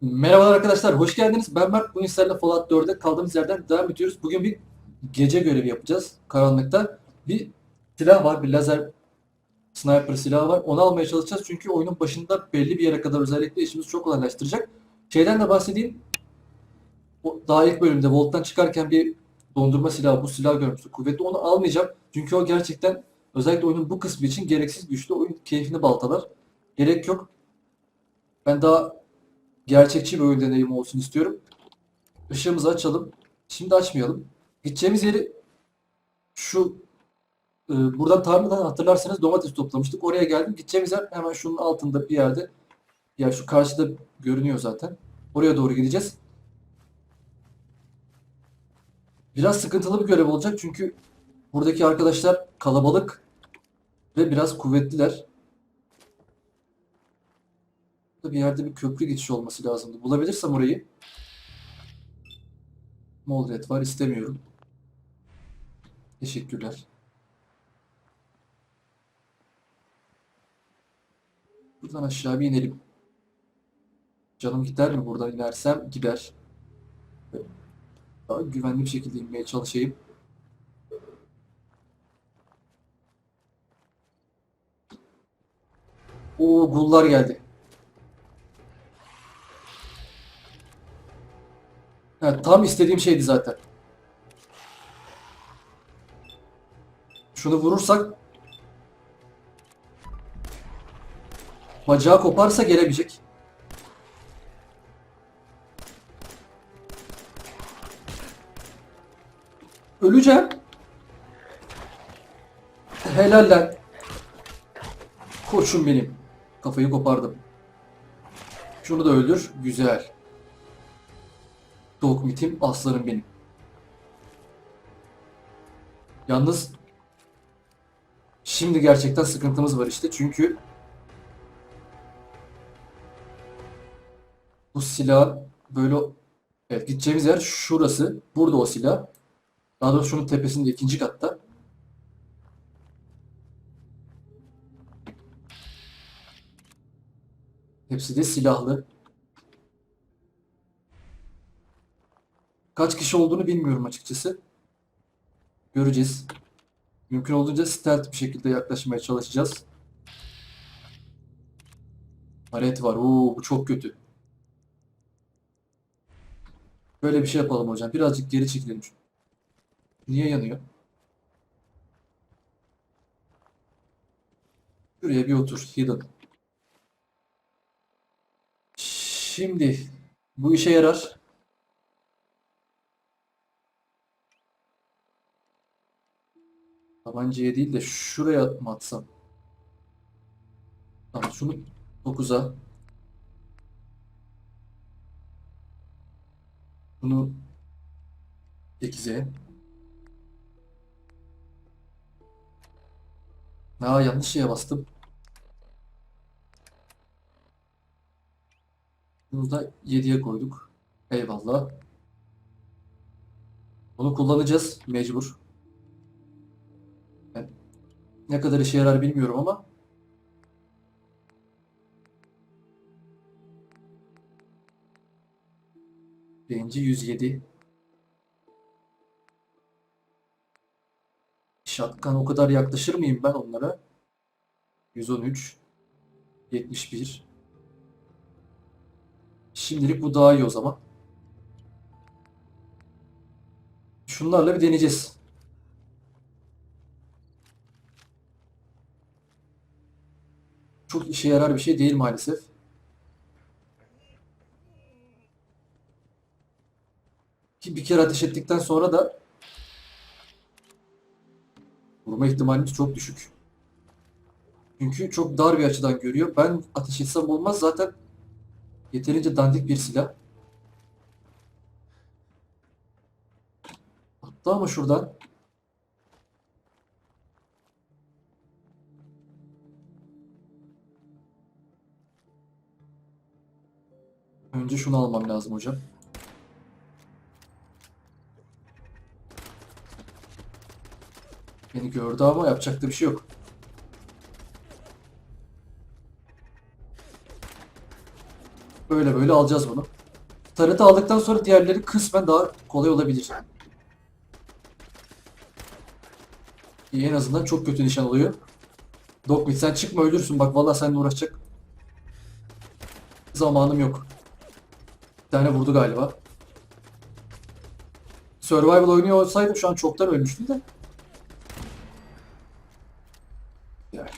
Merhabalar arkadaşlar, hoş geldiniz. Ben Mert. Bugün sizlerle Fallout 4'e kaldığımız yerden devam ediyoruz. Bugün bir gece görevi yapacağız karanlıkta. Bir silah var, bir lazer sniper silahı var. Onu almaya çalışacağız çünkü oyunun başında belli bir yere kadar özellikle işimizi çok kolaylaştıracak. Şeyden de bahsedeyim. Daha ilk bölümde Volt'tan çıkarken bir dondurma silahı, bu silahı görmüştük. Kuvvetli onu almayacağım. Çünkü o gerçekten özellikle oyunun bu kısmı için gereksiz güçlü. Oyun keyfini baltalar. Gerek yok. Ben daha gerçekçi bir oyun deneyimi olsun istiyorum. Işığımızı açalım. Şimdi açmayalım. Gideceğimiz yeri şu e, buradan tarladan hatırlarsanız domates toplamıştık. Oraya geldim. Gideceğimiz yer hemen şunun altında bir yerde. Ya şu karşıda görünüyor zaten. Oraya doğru gideceğiz. Biraz sıkıntılı bir görev olacak çünkü buradaki arkadaşlar kalabalık ve biraz kuvvetliler. Burada bir yerde bir köprü geçişi olması lazımdı. Bulabilirsem orayı. Moldret var istemiyorum. Teşekkürler. Buradan aşağı bir inelim. Canım gider mi buradan inersem? Gider. Daha güvenli bir şekilde inmeye çalışayım. Oo gullar geldi. Ha, tam istediğim şeydi zaten. Şunu vurursak bacağı koparsa gelemeyecek. Öleceğim. Helal lan. Koçum benim. Kafayı kopardım. Şunu da öldür. Güzel. Dogmitim aslanım benim. Yalnız şimdi gerçekten sıkıntımız var işte çünkü bu silah böyle evet gideceğimiz yer şurası. Burada o silah. Daha doğrusu şunun tepesinde ikinci katta. Hepsi de silahlı. Kaç kişi olduğunu bilmiyorum açıkçası. Göreceğiz. Mümkün olduğunca stealth bir şekilde yaklaşmaya çalışacağız. Palet var. Oo, bu çok kötü. Böyle bir şey yapalım hocam. Birazcık geri çekilelim. Niye yanıyor? Şuraya bir otur. Hidden. Şimdi bu işe yarar. Tabancaya değil de şuraya mı atsam? Tamam şunu 9'a. Bunu 8'e. Aa yanlış şeye bastım. Bunu da 7'ye koyduk. Eyvallah. Bunu kullanacağız mecbur. Ne kadar işe yarar bilmiyorum ama Birinci 107. Shotgun o kadar yaklaşır mıyım ben onlara? 113 71 Şimdilik bu daha iyi o zaman. Şunlarla bir deneyeceğiz. Çok işe yarar bir şey değil maalesef. Ki bir kere ateş ettikten sonra da vurma ihtimalimiz çok düşük. Çünkü çok dar bir açıdan görüyor. Ben ateş etsem olmaz zaten yeterince dandik bir silah. Hatta ama şuradan önce şunu almam lazım hocam. Beni gördü ama yapacak da bir şey yok. Böyle böyle alacağız bunu. Tarıtı aldıktan sonra diğerleri kısmen daha kolay olabilir. En azından çok kötü nişan oluyor. Dogmeat sen çıkma ölürsün bak vallahi seninle uğraşacak zamanım yok. Bir tane vurdu galiba. Survival oynuyor olsaydım şu an çoktan ölmüştüm de. Gel.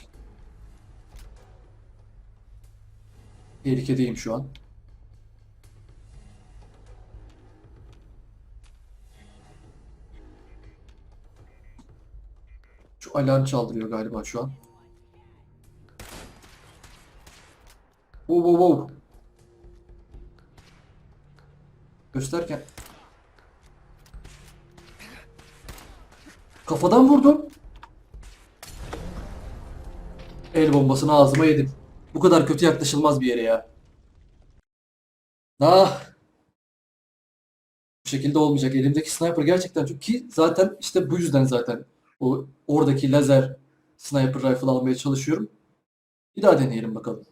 Tehlikedeyim şu an. Şu alarm çaldırıyor galiba şu an. Wow wow wow. Gösterken. Kafadan vurdum. El bombasını ağzıma yedim. Bu kadar kötü yaklaşılmaz bir yere ya. Ah. Bu şekilde olmayacak. Elimdeki sniper gerçekten çok ki zaten işte bu yüzden zaten o oradaki lazer sniper rifle almaya çalışıyorum. Bir daha deneyelim bakalım.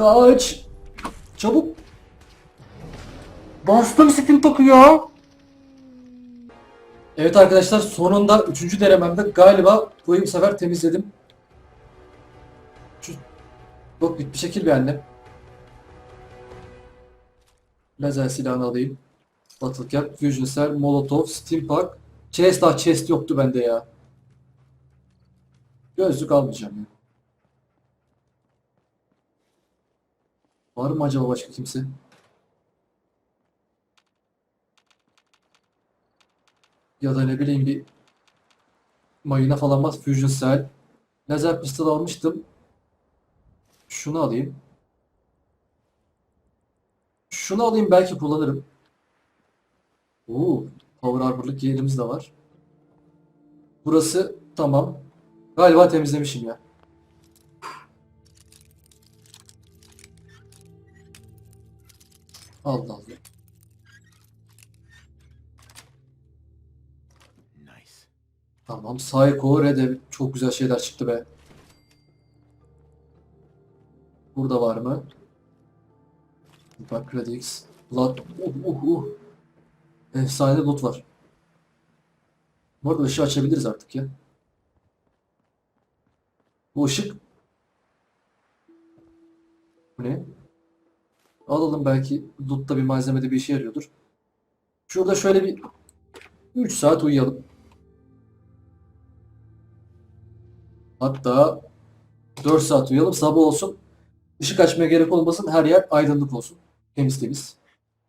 Kaç. Çabuk. Bastım Steam Talk'u ya. Evet arkadaşlar sonunda 3. denememde galiba bu bu sefer temizledim. Şu Bak bir şekil bir annem. Lazer silahını alayım. Battle Cap, Fusion Cell, Molotov, Steam Park. Chest daha chest yoktu bende ya. Gözlük almayacağım ya. Var mı acaba başka kimse? Ya da ne bileyim bir mayına falan bas. Fusion Cell. Lazer pistol almıştım. Şunu alayım. Şunu alayım belki kullanırım. Oo, Power Armor'lık yerimiz de var. Burası tamam. Galiba temizlemişim ya. Allah Allah. Nice. Tamam. Psycho, Red'e çok güzel şeyler çıktı be. Burada var mı? Bak Radix. Blood. Uh, uh, uh. Efsane loot var. Bu arada ışığı açabiliriz artık ya. Bu ışık bu ne? Alalım belki lootta bir malzemede bir işe yarıyordur. Şurada şöyle bir 3 saat uyuyalım. Hatta 4 saat uyuyalım sabah olsun. Işık açmaya gerek olmasın her yer aydınlık olsun. Temiz temiz.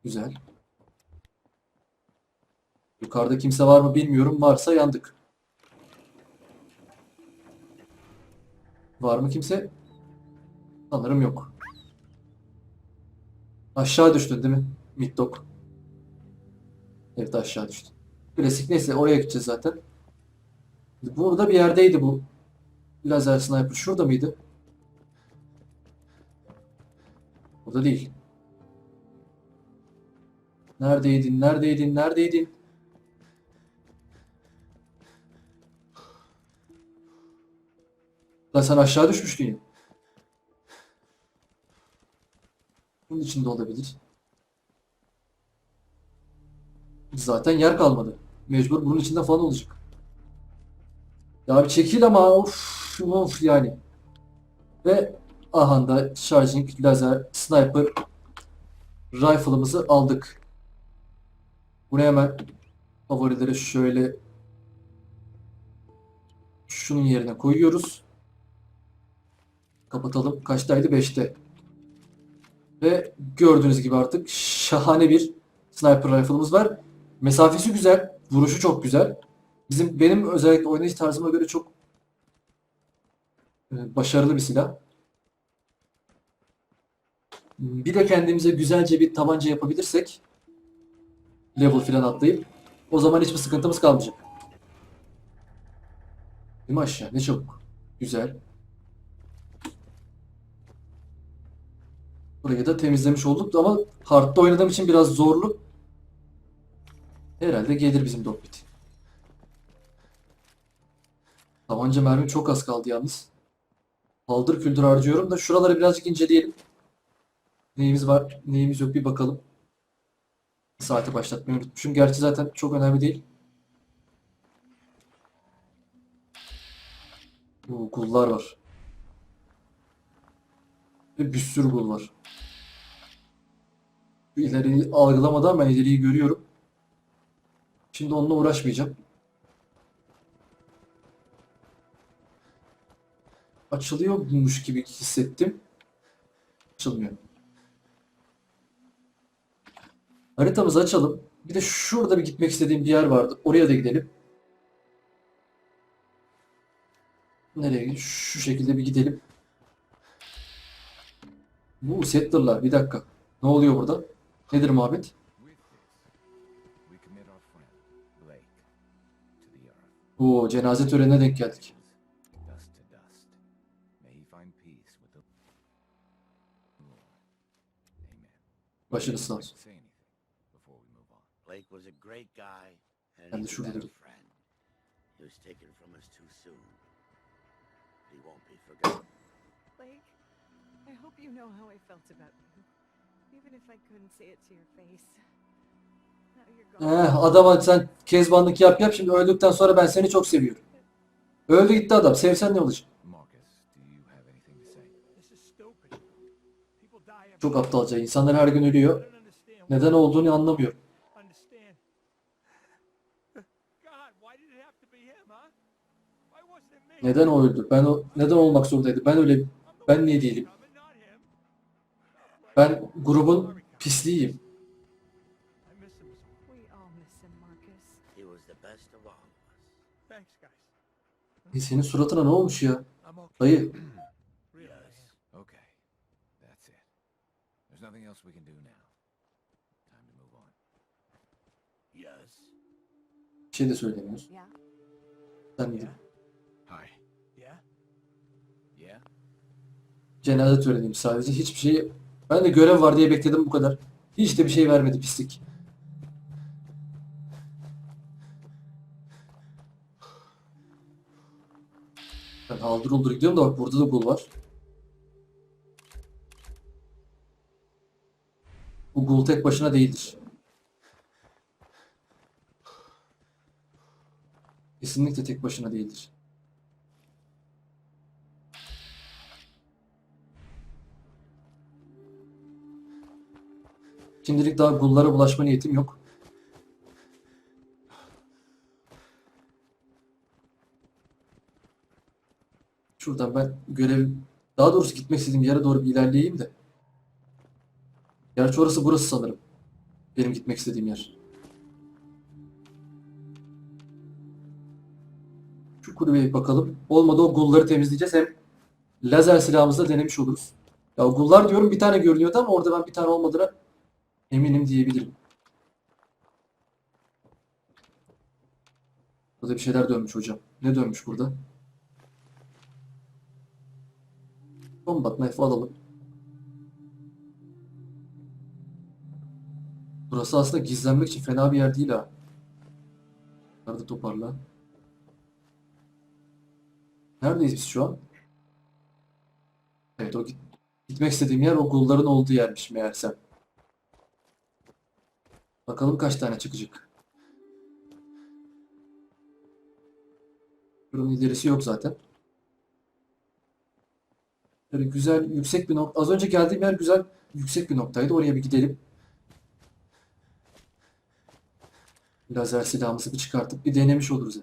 Güzel. Yukarıda kimse var mı bilmiyorum. Varsa yandık. Var mı kimse? Sanırım yok. Aşağı düştün değil mi? Middok. Evet aşağı düştün. Klasik neyse oraya gideceğiz zaten. Burada bir yerdeydi bu. Lazer sniper. Şurada mıydı? Burada değil. Neredeydin? Neredeydin? Neredeydin? Lan sen aşağı düşmüştün ya. Bunun içinde olabilir. Zaten yer kalmadı. Mecbur bunun içinde falan olacak. Ya bir çekil ama of of yani. Ve aha da charging lazer sniper rifle'ımızı aldık. Bunu hemen favorilere şöyle şunun yerine koyuyoruz. Kapatalım. Kaçtaydı? 5'te. Ve gördüğünüz gibi artık şahane bir sniper rifle'ımız var. Mesafesi güzel. Vuruşu çok güzel. Bizim benim özellikle oynayış tarzıma göre çok e, başarılı bir silah. Bir de kendimize güzelce bir tabanca yapabilirsek level filan atlayıp o zaman hiçbir sıkıntımız kalmayacak. Değil mi aşağı? Ne çabuk. Güzel. Burayı da temizlemiş olduk ama hard'da oynadığım için biraz zorlu. Herhalde gelir bizim dogpit. Tabanca mermi çok az kaldı yalnız. Paldır küldür harcıyorum da şuraları birazcık inceleyelim. Neyimiz var, neyimiz yok bir bakalım. Saati başlatmayı unutmuşum. Gerçi zaten çok önemli değil. Oo, gullar var. Bir sürü gul var. İleriyi algılamadan ben ileriyi görüyorum. Şimdi onunla uğraşmayacağım. Açılıyormuş gibi hissettim. Açılmıyor. Haritamızı açalım. Bir de şurada bir gitmek istediğim bir yer vardı. Oraya da gidelim. Nereye? Şu şekilde bir gidelim. Bu settler'lar. Bir dakika. Ne oluyor burada? Nedir muhabbet? Oo, cenaze törenine denk geldik. Başınız sağ olsun. Ben de şurada durayım. He was taken from us too soon. He won't be forgotten. You know how I felt about you. Even if I couldn't say it to your face. Eh, adama sen kezbanlık yap yap şimdi öldükten sonra ben seni çok seviyorum. Öldü gitti adam. Sevsen ne olacak? Çok aptalca. İnsanlar her gün ölüyor. Neden olduğunu anlamıyorum. Understand. God, why did it have to be him, huh? Why wasn't it me? Neden o öldü? Ben o neden olmak zorundaydı? Ben öyle ben niye değilim? Ben grubun pisliğiyim. E senin suratına ne olmuş ya? Dayı Really, I Yes. am. Okay, that's it. There's nothing else we can do now. Time to move on. Yes. bir şey de söylemiyoruz. Yeah? Sen? Yeah? Cenaze töreniyim sadece. Hiçbir şey ben de görev var diye bekledim bu kadar. Hiç de bir şey vermedi pislik. Ben haldır uldur gidiyorum da bak burada da gul var. Bu gul tek başına değildir. Kesinlikle tek başına değildir. Şimdilik daha gullara bulaşma niyetim yok. Şuradan ben görev daha doğrusu gitmek istediğim yere doğru bir ilerleyeyim de. Gerçi orası burası sanırım. Benim gitmek istediğim yer. Şu kulübeye bakalım. Olmadı o gulları temizleyeceğiz. Hem lazer silahımızla denemiş oluruz. Ya gullar diyorum bir tane görünüyordu ama orada ben bir tane olmadığına eminim diyebilirim. Burada bir şeyler dönmüş hocam. Ne dönmüş burada? Combat knife alalım. Burası aslında gizlenmek için fena bir yer değil ha. Nerede toparla? Neredeyiz biz şu an? Evet o git gitmek istediğim yer o gulların olduğu yermiş meğersem. Bakalım kaç tane çıkacak. Buranın ilerisi yok zaten. Böyle güzel yüksek bir nokta. Az önce geldiğim yer güzel yüksek bir noktaydı. Oraya bir gidelim. Lazer silahımızı bir çıkartıp bir denemiş oluruz.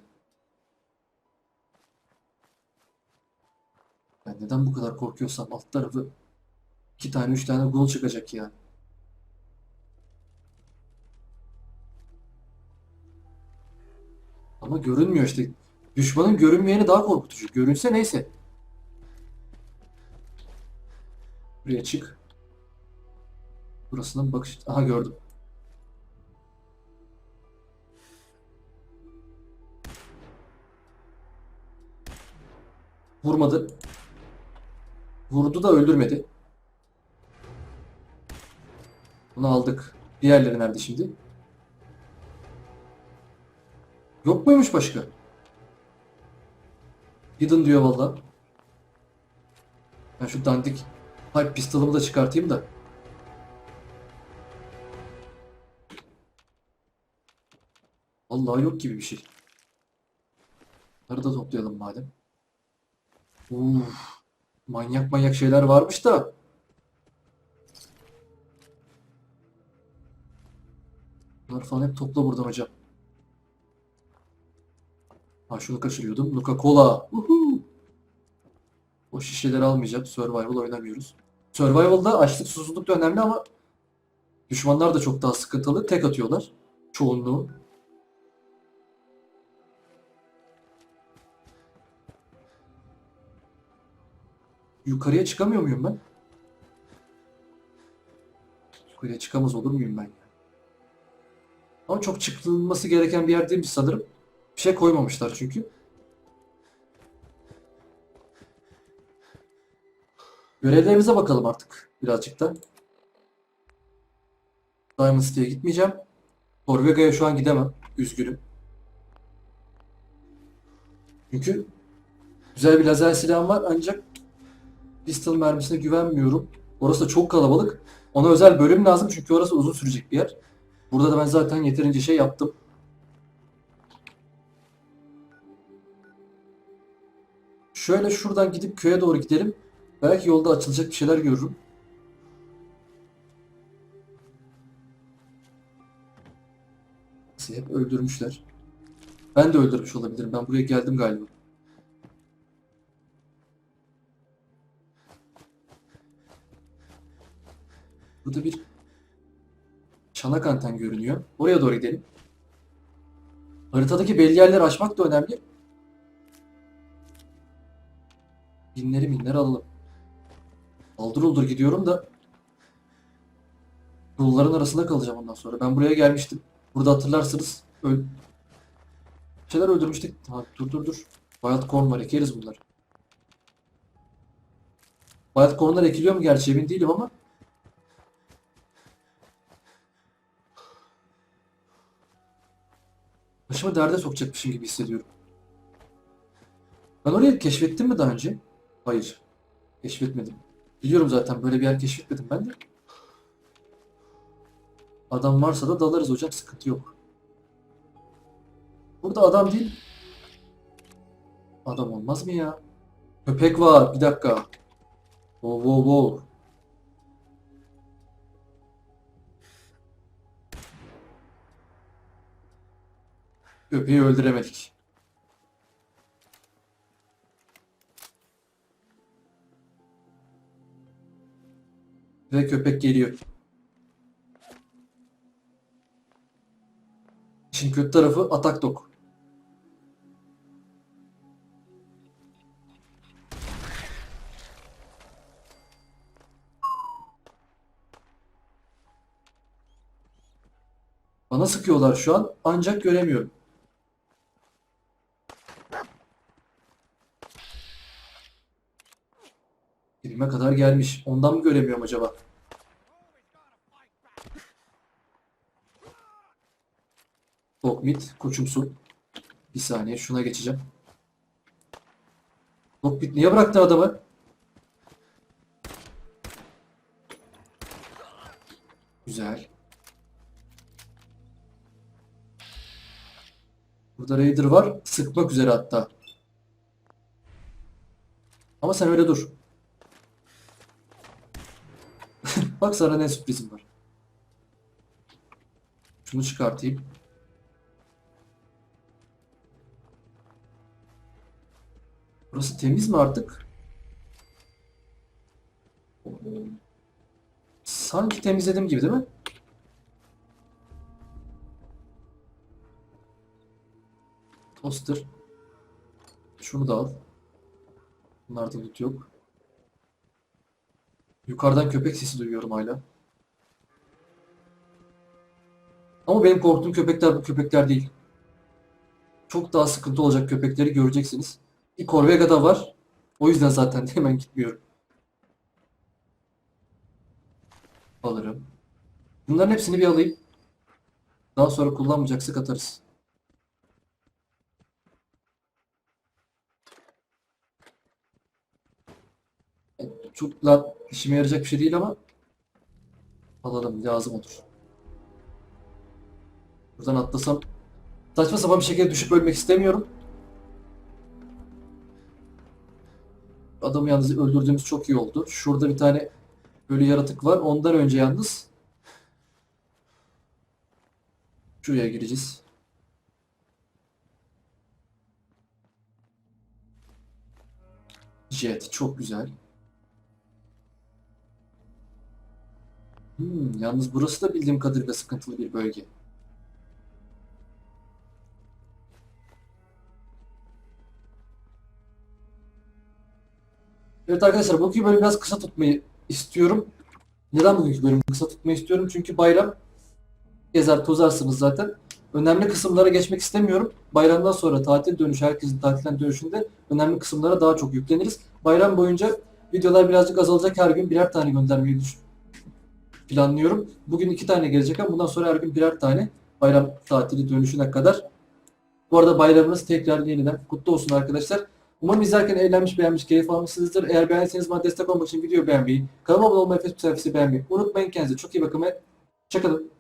Ben neden bu kadar korkuyorsam alt tarafı iki tane üç tane gol çıkacak yani. Görünmüyor işte. Düşmanın görünmeyeni daha korkutucu. Görünse neyse. Buraya çık. Burasından bakış... Aha gördüm. Vurmadı. Vurdu da öldürmedi. Bunu aldık. Diğerleri nerede şimdi? Yok muymuş başka? Hidden diyor valla. Ben şu dandik pipe pistolımı da çıkartayım da. Vallahi yok gibi bir şey. Bunları da toplayalım madem. Uf, manyak manyak şeyler varmış da. Bunları falan hep topla buradan hocam. Ha şunu kaçırıyordum. Coca-Cola. Uhu. O şişeleri almayacağım. Survival oynamıyoruz. Survival'da açlık susuzluk da önemli ama düşmanlar da çok daha sıkıntılı. Tek atıyorlar. Çoğunluğu. Yukarıya çıkamıyor muyum ben? Yukarıya çıkamaz olur muyum ben? Ama çok çıkılması gereken bir yer değilmiş sanırım. Bir şey koymamışlar çünkü. Görevlerimize bakalım artık birazcık da. Diamond City'ye gitmeyeceğim. Torvega'ya şu an gidemem. Üzgünüm. Çünkü güzel bir lazer silahım var ancak pistol mermisine güvenmiyorum. Orası da çok kalabalık. Ona özel bölüm lazım çünkü orası uzun sürecek bir yer. Burada da ben zaten yeterince şey yaptım. Şöyle şuradan gidip köye doğru gidelim. Belki yolda açılacak bir şeyler görürüm. Hep öldürmüşler. Ben de öldürmüş olabilirim. Ben buraya geldim galiba. Burada bir çanak anten görünüyor. Oraya doğru gidelim. Haritadaki belli yerleri açmak da önemli. Binleri minleri alalım. Aldır uldur gidiyorum da yolların arasında kalacağım ondan sonra. Ben buraya gelmiştim. Burada hatırlarsınız öl şeyler öldürmüştük. Ha, dur dur dur. Wild corn var ekeriz bunları. Wild cornlar ekiliyor mu gerçi emin değilim ama Başımı derde sokacakmışım gibi hissediyorum. Ben orayı keşfettim mi daha önce? Hayır. Keşfetmedim. Biliyorum zaten böyle bir yer keşfetmedim ben de. Adam varsa da dalarız hocam sıkıntı yok. Burada adam değil. Adam olmaz mı ya? Köpek var bir dakika. Wow wow wow. Köpeği öldüremedik. Ve köpek geliyor. İşin kötü tarafı atak dok. Bana sıkıyorlar şu an ancak göremiyorum. Dibime kadar gelmiş. Ondan mı göremiyorum acaba? Dogmeat, koçumsu. Bir saniye şuna geçeceğim. Dogmeat niye bıraktı adamı? Güzel. Burada Raider var. Sıkmak üzere hatta. Ama sen öyle dur. Bak sana ne sürprizim var. Şunu çıkartayım. Burası temiz mi artık? Sanki temizledim gibi değil mi? Toaster. Şunu da al. Bunlarda loot yok. Yukarıdan köpek sesi duyuyorum hala. Ama benim korktuğum köpekler bu köpekler değil. Çok daha sıkıntı olacak köpekleri göreceksiniz. Bir Corvega'da var. O yüzden zaten hemen gitmiyorum. Alırım. Bunların hepsini bir alayım. Daha sonra kullanmayacaksak atarız. Çok da işime yarayacak bir şey değil ama alalım lazım olur. Buradan atlasam saçma sapan bir şekilde düşüp ölmek istemiyorum. Adamı yalnız öldürdüğümüz çok iyi oldu. Şurada bir tane ölü yaratık var. Ondan önce yalnız şuraya gireceğiz. Jet çok güzel. Hmm, yalnız burası da bildiğim kadarıyla sıkıntılı bir bölge. Evet arkadaşlar bugünkü bölümü biraz kısa tutmayı istiyorum. Neden bugünkü bölümü kısa tutmayı istiyorum? Çünkü bayram gezer tozarsınız zaten. Önemli kısımlara geçmek istemiyorum. Bayramdan sonra tatil dönüşü, herkesin tatilden dönüşünde önemli kısımlara daha çok yükleniriz. Bayram boyunca videolar birazcık azalacak. Her gün birer tane göndermeyi düş planlıyorum. Bugün iki tane gelecek ama bundan sonra her gün birer tane bayram tatili dönüşüne kadar. Bu arada bayramınız tekrar yeniden kutlu olsun arkadaşlar. Umarım izlerken eğlenmiş, beğenmiş, keyif almışsınızdır. Eğer beğendiyseniz bana destek olmak için video beğenmeyi, kanalıma abone olmayı, Facebook sayfası beğenmeyi unutmayın. Kendinize çok iyi bakın ve hoşçakalın.